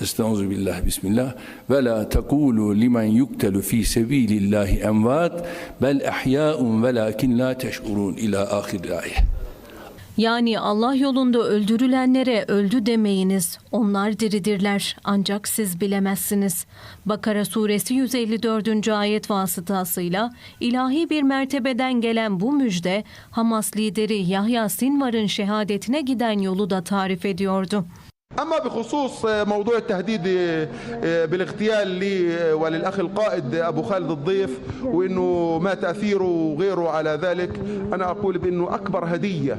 Estaizu billah, bismillah. Ve la tekulu limen yuktelu fi sebilillahi envat bel ehya'un velakin la teş'urun ila ahir ayet. Yani Allah yolunda öldürülenlere öldü demeyiniz. Onlar diridirler ancak siz bilemezsiniz. Bakara suresi 154. ayet vasıtasıyla ilahi bir mertebeden gelen bu müjde Hamas lideri Yahya Sinvar'ın şehadetine giden yolu da tarif ediyordu. أما بخصوص موضوع التهديد بالاغتيال لي وللأخ القائد أبو خالد الضيف وأنه ما تأثيره وغيره على ذلك أنا أقول بأنه أكبر هدية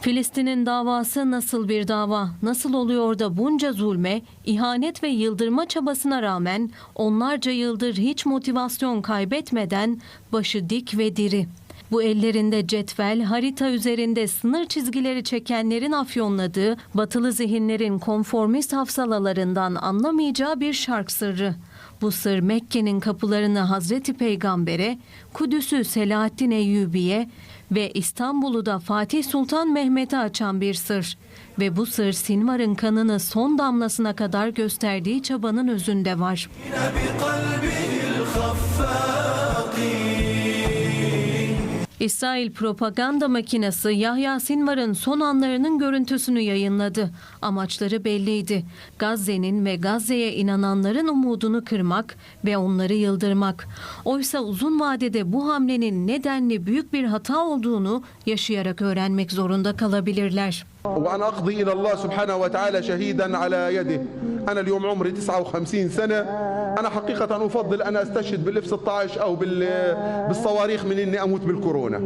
Filistin'in davası nasıl bir dava? Nasıl oluyor da bunca zulme, ihanet ve yıldırma çabasına rağmen onlarca yıldır hiç motivasyon kaybetmeden başı dik ve diri. Bu ellerinde cetvel, harita üzerinde sınır çizgileri çekenlerin afyonladığı, batılı zihinlerin konformist hafsalalarından anlamayacağı bir şark sırrı. Bu sır Mekke'nin kapılarını Hazreti Peygamber'e, Kudüs'ü Selahaddin Eyyubi'ye ve İstanbul'u da Fatih Sultan Mehmet'e açan bir sır. Ve bu sır Sinvar'ın kanını son damlasına kadar gösterdiği çabanın özünde var. İsrail propaganda makinesi Yahya Sinvar'ın son anlarının görüntüsünü yayınladı. Amaçları belliydi. Gazze'nin ve Gazze'ye inananların umudunu kırmak ve onları yıldırmak. Oysa uzun vadede bu hamlenin nedenli büyük bir hata olduğunu yaşayarak öğrenmek zorunda kalabilirler. وأنا أقضي إلى الله سبحانه وتعالى شهيدا على يده أنا اليوم عمري 59 سنة أنا حقيقة أفضل أن أستشهد بالاف 16 أو بال- بالصواريخ من إني أموت بالكورونا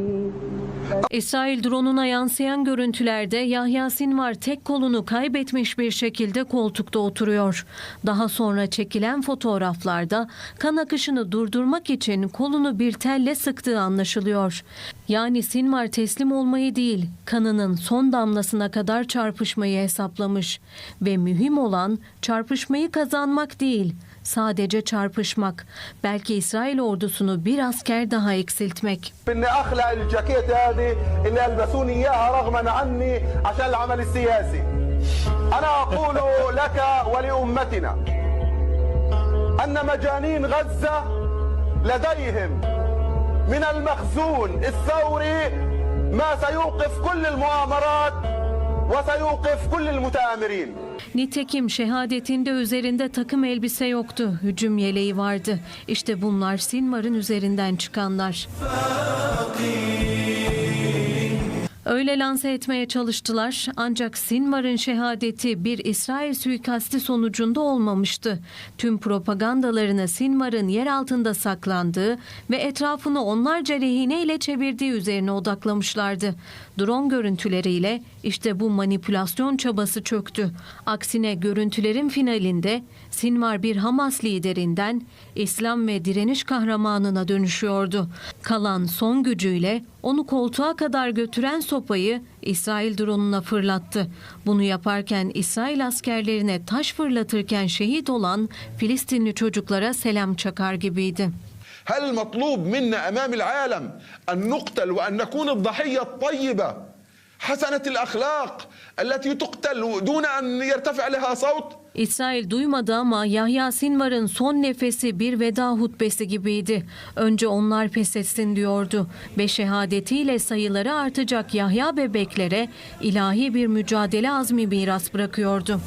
İsrail drone'una yansıyan görüntülerde Yahya Sinvar tek kolunu kaybetmiş bir şekilde koltukta oturuyor. Daha sonra çekilen fotoğraflarda kan akışını durdurmak için kolunu bir telle sıktığı anlaşılıyor. Yani Sinvar teslim olmayı değil, kanının son damlasına kadar çarpışmayı hesaplamış. Ve mühim olan çarpışmayı kazanmak değil, sadece çarpışmak. Belki İsrail ordusunu bir asker daha eksiltmek. إني أخلع الجاكيت هذه اللي ألبسوني إياها رغما عني عشان العمل السياسي أنا أقول لك ولأمتنا أن مجانين غزة لديهم من المخزون الثوري ما سيوقف كل المؤامرات وسيوقف كل المتآمرين Nitekim şehadetinde üzerinde takım elbise yoktu. Hücum yeleği vardı. İşte bunlar Sinvar'ın üzerinden çıkanlar. Öyle lanse etmeye çalıştılar ancak Sinvar'ın şehadeti bir İsrail suikasti sonucunda olmamıştı. Tüm propagandalarını Sinvar'ın yer altında saklandığı ve etrafını onlarca rehine ile çevirdiği üzerine odaklamışlardı. Drone görüntüleriyle işte bu manipülasyon çabası çöktü. Aksine görüntülerin finalinde Sinvar bir Hamas liderinden İslam ve direniş kahramanına dönüşüyordu. Kalan son gücüyle onu koltuğa kadar götüren sopayı İsrail drone'una fırlattı. Bunu yaparken İsrail askerlerine taş fırlatırken şehit olan Filistinli çocuklara selam çakar gibiydi. هل المطلوب منا امام العالم ان نقتل وان نكون الضحيه الطيبه حسنه الاخلاق التي تقتل دون ان يرتفع لها صوت İsrail duymadı ama Yahya Sinvar'ın son nefesi bir veda hutbesi gibiydi. Önce onlar pes etsin diyordu ve şehadetiyle sayıları artacak Yahya bebeklere ilahi bir mücadele azmi miras bırakıyordu.